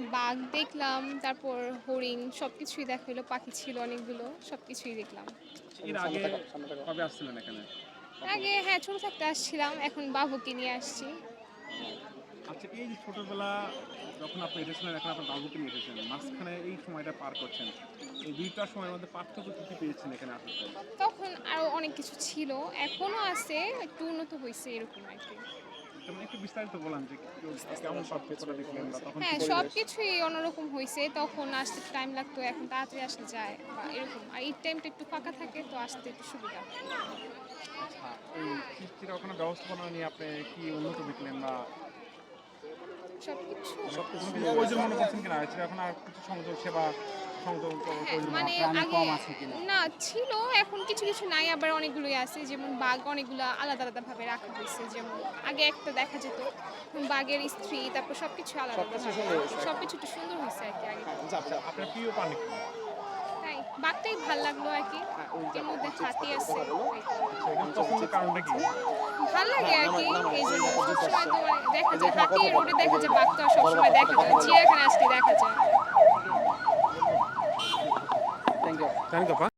হ্যাঁ বাঘ দেখলাম তারপর হরিণ সব কিছুই দেখা হলো পাখি ছিল অনেকগুলো সব কিছুই দেখলাম। এর আগে কবে আসছিলেন এখানে? আগে হ্যাঁ ছোট থাকতে আসছিলাম এখন বাবুকে নিয়ে আসছি। আচ্ছা এই যে ছোটবেলা যখন আপনি এসেছিলেন এখন আপনার বাবুকে নিয়ে এসেছেন মাঝখানে এই সময়টা পার করছেন এই দুইটার সময়ের মধ্যে পার্থক্য কি কি পেয়েছেন এখানে পর তখন আরও অনেক কিছু ছিল এখনও আছে একটু উন্নত হয়েছে এরকম আর কি। তখন হ্যাঁ সব কিছুই অন্যরকম হয়েছে তখন আসতে টাইম লাগতো এখন তাড়াতাড়ি আসা যায় বা এরকম। আর এই টাইমটা একটু ফাঁকা থাকে তো আসতে একটু সুবিধা আচ্ছা এই ওখানে ব্যবস্থাপনা নিয়ে আপনি কি উন্নত দেখলেন বা সব কিছু সব কিছু প্রয়োজন মনে করছেন কিনা? এখন আর কিছু সংযোগ সেবা মানে আগে না ছিল এখন কিছু কিছু নাই আবার অনেকগুলোই আছে যেমন বাঘ অনেকগুলো আলাদা আলাদা ভাবে রাখা হয়েছে যেমন আগে একটা দেখা যেত বাঘের স্ত্রী তারপর সবকিছু আলাদা আলাদা সবকিছু একটু সুন্দর হয়েছে আর কি আগে। আচ্ছা আপনার প্রিয় প্রাণী তাই বাঘটাই ভালো লাগল আর কি এর মধ্যে হাতি আছে কি? ভালো লাগে আর কি এই জন্য সবসময় তো দেখা যায় হাতি রোডে দেখা যায় বাঘ তো আর সবসময় দেখা যায় চিড়িয়াখানা আসলে দেখা যায়। దానికప్ప